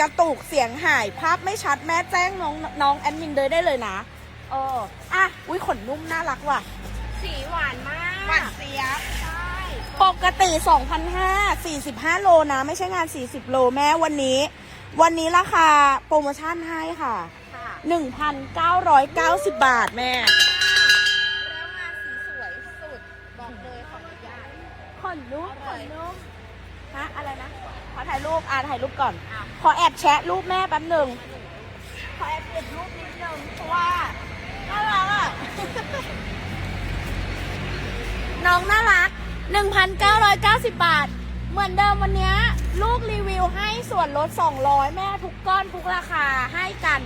กระตุกเสียงหายภาพไม่ชัดแม่แจ้งน้องน้องแอดมินเดยได้เลยนะเอออะอุ้ยขนนุ่มน่ารักว่ะ สีหวานมาก หวานเสียบใช่ปกติ2,500 45 โลนะ ไม่ใช่งาน 40 โลแม่วันนี้ วันนี้ราคาโปรโมชั่นให้ค่ะ ค่ะ1,990 บาทแม่ แล้วงานสีสวยสุด บอกเลยขออนุญาตขนนุ่มขนนุ่มฮะอะไรนะ ขอถ่ายรูปอ่าถ่ายรูปก่อนอะขอแอบแชะรูปแม่แป๊บหนึ่งขอแอบเก็บรูปนิดนึงเพราะว่าน่ารักอะ น้องน่ารัก 1,990 บาท เหมือนเดิมวันเนี้ยลูกรีวิวให้ส่วนลด 200 แม่ทุกก้อนทุกราคาให้กัน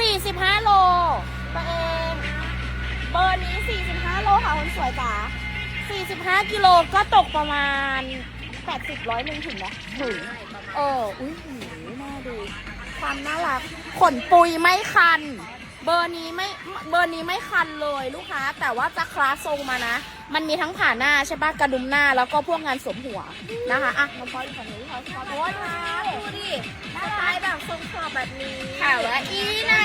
45 โลตัวเอง เบอร์นี้ 45 โลค่ะคนสวยจ๋า45 กิโลก็ตกประมาณ 80ร้อยหนึ่งถึงไหมถึงเออ อุ้ยหูแม่ดู ความน่ารัก ขนปุยไม่คัน เบอร์นี้ไม่ เบอร์นี้ไม่คันเลยลูกค้า แต่ว่าจะคลาสทรงมานะ มันมีทั้งผ่าหน้าใช่ปะกระดุมหน้าแล้วก็พวกงานสวมหัวนะคะ อะน้องพลอยฝั่งนี้พลอยพลอยโอ้ยมาดูดิสไตล์แบบทรงขอบแบบนี้ข่าวและอีน่ะ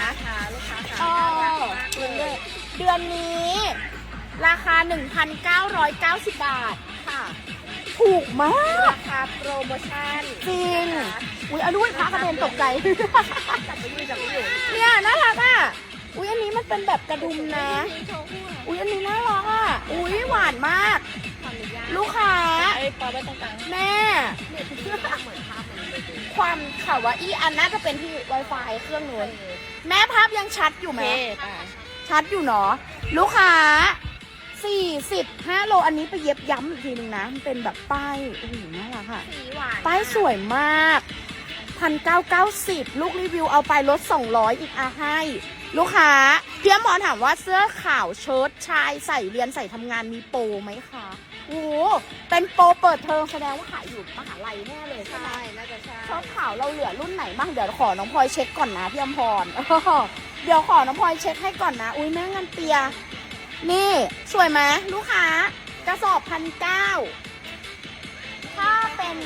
นะคะลูกค้าเอค่ะอเดือนเดือนนี้ ราคา 1,990 บาทค่ะ ถูกมากราคาโปรโมชั่นจริงอุ้ยเอาด้วยพระกระเด็นตกใจ จับไปอยู่จับไปอยู่เนี่ยน่ารักอะ อุ้ยอันนี้มันเป็นแบบกระดุมนะมีโชว์คู่อุ้ยอันนี้น่ารักอะ อุ้ยหวานมากขออนุญาตลูกค้าไอ้ปอไว้ตรงกลางแม่เนี่ยคือภาพเหมือนภาพมันเลยดูความข่าวว่าอีอันน่าจะเป็นที่ Wi-Fi เครื่องนู้นแม่ภาพยังชัดอยู่ไหมชัดอยู่เนาะลูกค้า 45 โลอันนี้ไปเย็บย้ำอีกทีนึงนะมันเป็นแบบป้ายโอ้โหน่ารักอะ สีหวานป้ายสวยมากพันเก้าเก้าสิบลูกรีวิวเอาไปลดสองร้อยอีกอาให้ ลูกค้าพี่อมรถามว่าเสื้อขาวเชิ้ตชายใส่เรียนใส่ทำงานมีโปรไหมคะโอ้โหเป็นโปรเปิดเทอมแสดงว่าขายอยู่มหาลัยแน่เลยใช่ไหม ใช่น่าจะใช่เชิ้ตขาวเราเหลือรุ่นไหนบ้างเดี๋ยวขอน้องพลอยเช็คก่อนนะพี่อมพร เดี๋ยวขอน้องพลอยเช็คให้ก่อนนะ อุ้ยแม่งานเปีย นี่ สวยไหมลูกค้ากระสอบพันเก้าถ้าเป็น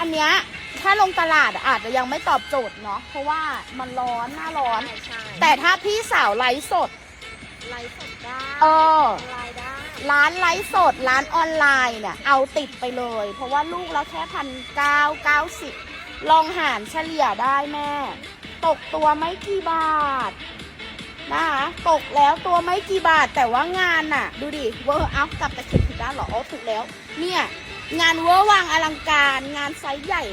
อันเนี้ยถ้าลงตลาดอาจจะยังไม่ตอบโจทย์เนาะเพราะว่ามันร้อนหน้าร้อน ใช่ใช่แต่ถ้าพี่สาวไลฟ์สด ไลฟ์สดได้เออ ไลน์ได้ร้านไลฟ์สด ร้านออนไลน์เนี่ยเอาติดไปเลย เพราะว่าลูกละแค่พันเก้าเก้าสิบลองหารเฉลี่ยได้แม่ ตกตัวไม่กี่บาท นะคะตกแล้วตัวไม่กี่บาทแต่ว่างานน่ะ ดูดิเวอร์อัพกลับแต่เข็มผิดด้านเหรออ๋อถูกแล้ว เนี่ยงานเวอร์วังอลังการงานไซส์ใหญ่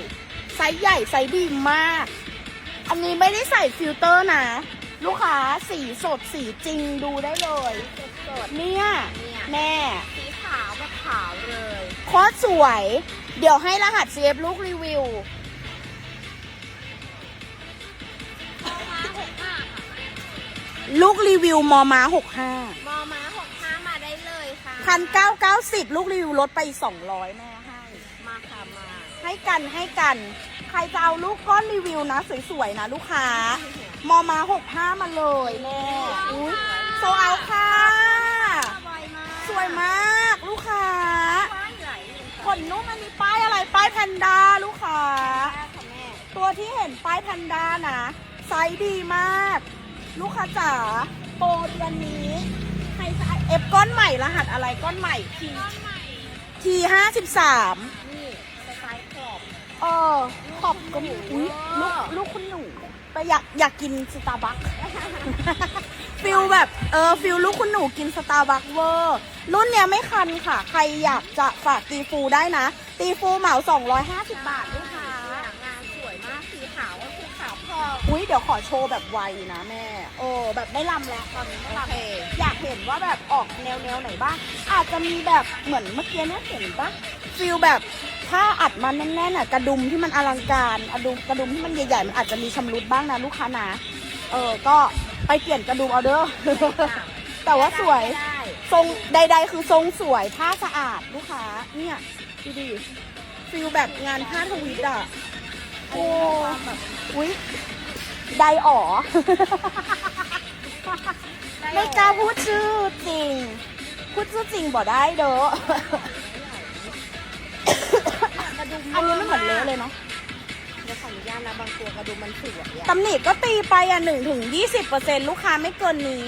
ไซส์ใหญ่ไซส์ดีมาก อันนี้ไม่ได้ใส่ฟิลเตอร์นะ ลูกค้าสีสดสีจริงดูได้เลย สดเนี่ยๆเนี่ยแม่สีขาวแบบขาวเลยโคตรสวย เดี๋ยวให้รหัส CF ลูกรีวิว ลูกรีวิวมอม้าหกห้ามอมาหกห้ามาได้เลยค่ะพันเก้าเก้าสิบลูกรีวิวลดไปสองร้อยแม่ให้มาค่ะมาให้กันให้กัน ใครจะเอาลูกก้อนรีวิวนะสวยๆนะลูกค้ามอมาหกห้ามาเลยแม่อุ๊ยโซเอาค่ะไวมากสวยมากลูกค้าป้ายใหญ่เลยขนนุ่มอันนี้ป้ายอะไรป้ายแพนด้าลูกค้าค่ะแม่ตัวที่เห็นป้ายแพนด้านะไซส์ดีมาก ลูกค้าจ๋าโปรเดือนนี้ใครจะเอฟก้อนใหม่รหัสอะไรก้อนใหม่ทีก้อนใหม่ทีห้าสิบสามนี่สไตล์ขอบเออขอบก็มีอุ้ยลูกลูกคุณหนูไปอยากอยากกินสตาร์บัคฟิลแบบเออฟิลลูกคุณหนูกินสตาร์บัคเวอร์รุ่นเนี้ยไม่คันค่ะ ใครอยากจะฝากตีฟูได้นะ ตีฟูเหมา 250 บาทด้วยค่ะ ออุ้ยเดี๋ยวขอโชว์แบบไวนะแม่เออแบบไม่ลำแล้วตอนนี้ไม่ลำอยากเห็นว่าแบบออกแนวแนวไหนบ้าง อาจจะมีแบบเหมือนเมื่อกี้เนี่ยเห็นปะฟิลแบบถ้าอัดมาแน่นๆอะกระดุมที่มันอลังการอะดุมกระดุมที่มันใหญ่ๆมันอาจจะมีชำรุดบ้างนะลูกค้านะเออก็ไปเปลี่ยนกระดุมเอาเด้อแต่ว่าสวยได้ทรงใด ๆ คือทรงสวยผ้าสะอาดลูกค้าเนี่ยดูดิฟิลแบบงานผ้าทวิตอะโอ้อุ๊ย ไดอ๋อ ไม่กล้าพูดชื่อจริง พูดชื่อจริงบ่ได้เด้อ กระดุมอันนี้ไม่เหมือนเละเลยเนาะเดี๋ยวขออนุญาตนะบางตัวกระดุมมันสวยอะตำหนิก็ตีไปอะหนึ่งถึงยี่สิบเปอร์เซ็นลูกค้าไม่เกินนี้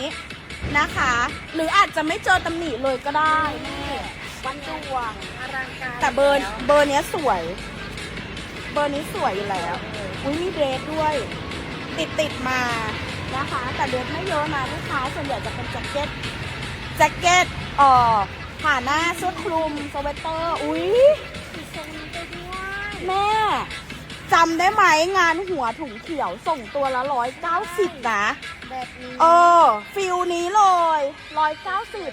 นะคะ หรืออาจจะไม่เจอตำหนิเลยก็ได้แม่วันดวงอลังการแต่เบอร์เบอร์เนี้ยสวย เบอร์นี้สวยอยู่แล้ว อุ้ยมีเดรสด้วย ติดติดมานะคะ แต่เดรสไม่เยอะนะลูกค้าส่วนใหญ่จะเป็นแจ็คเก็ตแจ็คเก็ตเอ่อผ่าหน้าเสื้อคลุมสเวตเตอร์ อุ้ยสีทรงนี้ไปด้วยแม่จำได้ไหมงานหัวถุงเขียวส่งตัวละร้อยเก้าสิบนะ แบบนี้ เออ ฟิลนี้เลยร้อยเก้าสิบ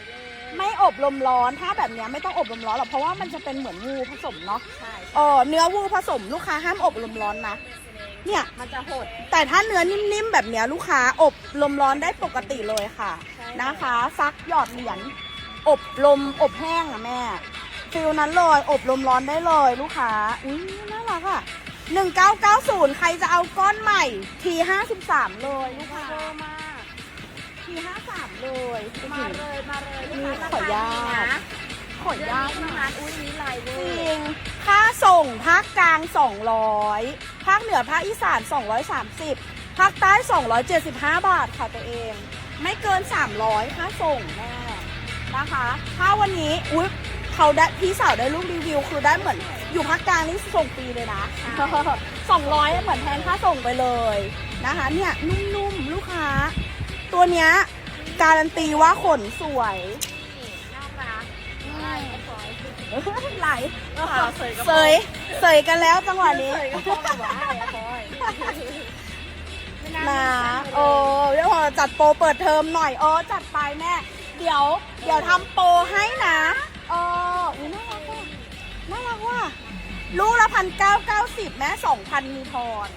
ไม่อบลมร้อนถ้าแบบเนี้ยไม่ต้องอบลมร้อนหรอกเพราะว่ามันจะเป็นเหมือนวูผสมเนาะใช่เออเนื้อวูผสมลูกค้าห้ามอบลมร้อนนะ เนี่ย มันจะหด แต่ถ้าเนื้อนิ่มๆ แบบเนี้ยลูกค้าอบลมร้อนได้ปกติเลยค่ะ ใช่ นะคะ ซักหยอดเหรียญอบลมอบแห้งอะแม่ฟิลนั้นเลยอบลมร้อนได้เลยลูกค้าอุ้ยน่ารักอะหนึ่งเก้าเก้าศูนย์ใครจะเอาก้อนใหม่ทีห้าสิบสามเลยลูกค้าเยอะมากทีห้าสามเลยมาเลยมาเลยนี่ลูกค้าขออนุญาตราคดีนะขอยากเดือนนี้มาเท่ากนั้นอุ้ยนี่ลายเวจอริร์งค่าส่งภาคกลาง 200 ภาคเหนือภาคอีสาน 230 ภาคใต้ 275 บาทค่ะตัวเอง ไม่เกิน 300 ค่าส่งแน่นะคะ ถ้าวันนี้อุ๊ยเขาได้พี่สาวได้รูปรีวิว คือได้เหมือนอยู่ภาคกลางนี่ส่งฟรีเลยนะ 200 เหมือนแทนค่าส่งไปเลยนะคะ เนี่ยนุ่มๆลูกค้า ตัวเนี้ยการันตีว่าขนสวยนี่น่ารักลายก็สวย ไหลขาวเสยกระเสโปรงยเสยกันแล้วจังหวะนี้เสยกระโปรงแบบว่าอะไรอะพลอยไม่านะมีโอ้เดี๋ยวพอจัดโปรเปิดเทอมหน่อยเออจัดไปแม่ เดี๋ยว เดี๋ยวทำโปรให้นะเอออุ๊ยน่ารักว่ะน่ารักว่ะลูกละพันเก้าเก้าสิบแม่สองพันมีทอน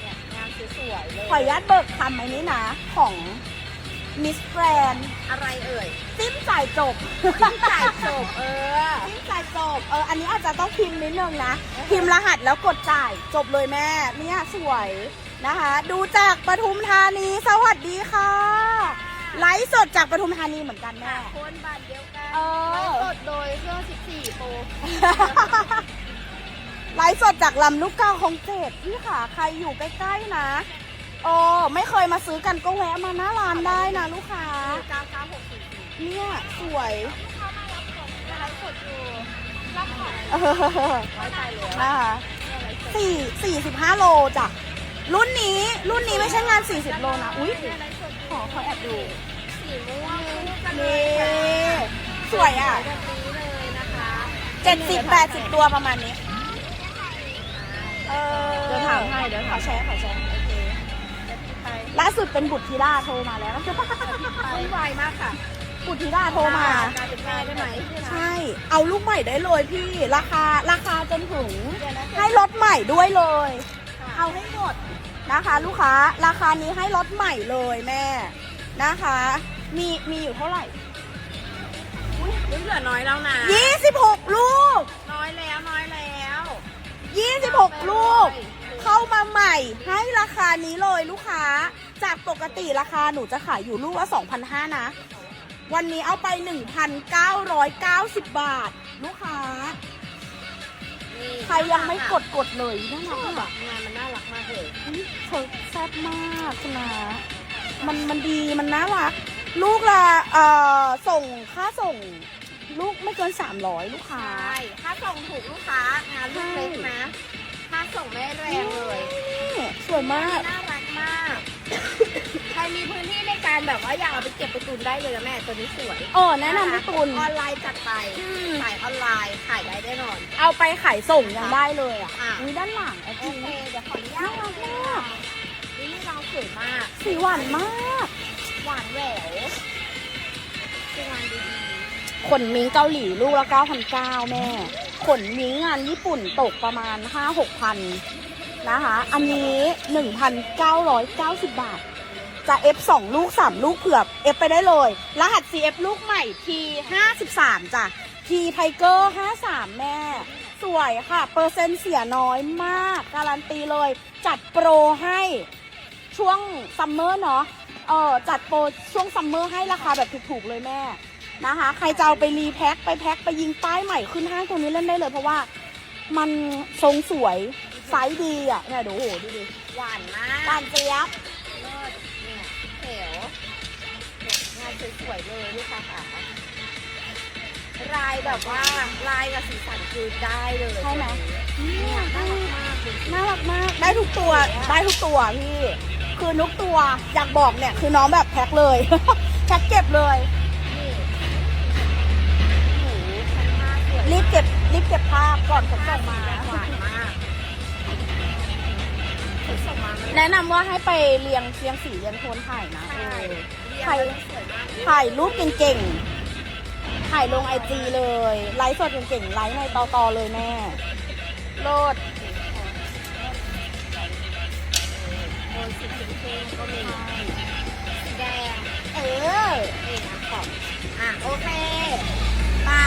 เนี่ยงานสวยๆเลยขออนุญาตเบิกคำไอ้นี้นะ ของ มิสแกรนอะไรเอ่ยจิ้มจ่ายจบจ่ายจบเออจิ้มจ่ายจบเอออันนี้อาจจะต้องพิมพ์นิดนึงนะ พิมพ์รหัสแล้วกดจ่ายจบเลยแม่เนี่ยสวยนะคะ ดูจากปทุมธานีสวัสดีค่ะ ไลฟ์สดจากปทุมธานีเหมือนกันแม่คนบ้านเดียวกันเออไลฟ์สดโดยเครื่อง14โปรไลฟ์สดจากลำลูกกาของเจ็ดพี่ค่ะใครอยู่ใกล้ๆนะ โอ้ไม่เคยมาซื้อกันก็แวะมาหน้าร้านได้นะลูกค้า9964เนี่ยสวยเข้ามารับของไลฟ์สดอยู่รับของเออไว้ใจแล้วนะคะสี่สี่สิบห้าโลจ้ะรุ่นนี้รุ่นนี้ไม่ใช่งาน40โลนะอุ้ยไลฟ์สดขอขอแอบดูสีม่วงคู่กันเลนี่ยค่ะสวยอะแบบนี้เลยนะคะ70 80ตัวประมาณนี้ เออเดี๋ยวถามให้เดี๋ยวขถาอมแชร์ขอแชร์ ล่าสุดเป็นบุตรธิดาโทรมาแล้ววุ่นวายมากค่ะ บุตรธิดาโทรมากลายเป็นแม่ได้ไหมใช่ เอาลูกใหม่ได้เลยพี่ ราคาราคาจนถึง ให้รถใหม่ด้วยเลยเอาเอาให้หมดนะคะ ลูกค้า ราคานี้ให้รถใหม่เลยแม่นะคะ มีมีอยู่เท่าไหร่อุ้ยเหลือน้อยแล้วนะ26ลูก น้อยแล้วน้อยแล้ว26ลูก เข้ามาใหม่ให้ราคานี้เลยลูกค้า จากปกติราคาหนูจะขายอยู่ลูกละ2,500นะ วันนี้เอาไป 1,990 บาท ลูกค้านี่ใครยังไม่กดกดเลยน่าชรัอกบแบอะบงานมันน่ารักมากเลยอุ๊ยเธอแซ่บมากคุณนะมันมันดีมันน่ารัก ลูกละเอ่อส่งค่าส่ง ลูกไม่เกิน 300 ลูกค้า ใช่ ถ้าส่งถูกลูกค้างานลูกเล็กนะถ้า ส่งไม่แรงเลยนี่สวยมาก น่ารักมาก ใครมีพื้นที่ในการแบบว่าอยากเอาไปเก็บไปตุนได้เลยนะแม่ตัวนี้สวยเออแนะนำพี่ตุลออนไลน์จัดไปอืม ขายออนไลน์ขายได้แน่นอน เอาไปขายส่งยังได้เลยอะอะมีด้านหลังไอ้โอทีเคเดี๋ยวขออนุญาตน่ารักมากนี่นี่เราสวยมาก สีหวานมาก หวานแหววคืองานดีขนมิงเกาหลีลูกละ9,900แม่ ขนมิงงานญี่ปุ่นตกประมาณ 5-6,000นะคะ อันนี้ 1,990 บาท จะ F 2ลูก 3 ลูกเผือก F ไปได้เลย รหัส CF ลูกใหม่ T 53จ้ะ T Tiger 53 แม่ สวยค่ะ เปอร์เซ็นต์เสียน้อยมาก การันตีเลย จัดโปรให้ช่วงซัมเมอร์เนาะ เออจัดโปรช่วงซัมเมอร์ให้ราคาแบบถูกๆเลยแม่ นะคะ ใครจะเอาไปรีแพ็คไปแพ็คไปยิงป้ายใหม่ขึ้นห้างตัวนี้เล่นได้เลย เพราะว่ามันทรงสวยๆไซส์ดีอะเนี่ยดูโหดูดิหวานมากปานเจี๊ยบเลิศเนี่ยเขียวเนี่ยงานสวยๆเลยลูกค้าค่ะลายแบบว่าลายกับสีสันคือได้เลยใช่ไหมเนี่ยน่ารักมากดูสิน่ารักมากได้ทุกตัวได้ทุกตัวพี่คือทุกตัวอยากบอกเนี่ยคือน้องแบบแพ็คเลยแพ็คเก็บเลย รีบเก็บรีบเก็บภาพก่อนผมส่งมา หวานมากเขาส่งมามันแนะนำว่าให้ไปเรียงเรียงสีเรียงโทนถ่ายนะใช่เออเรียงใครแล้วสวยมากถ่ายรูปเก่งๆ ถ่ายลงไอจีเลย ไลฟ์สดเก่งๆ ไลฟ์ในตอตอเลยแม่โลดโดนสีเข้มๆก็มีสีแดงเออนี่นะขอบอะ โอเค มา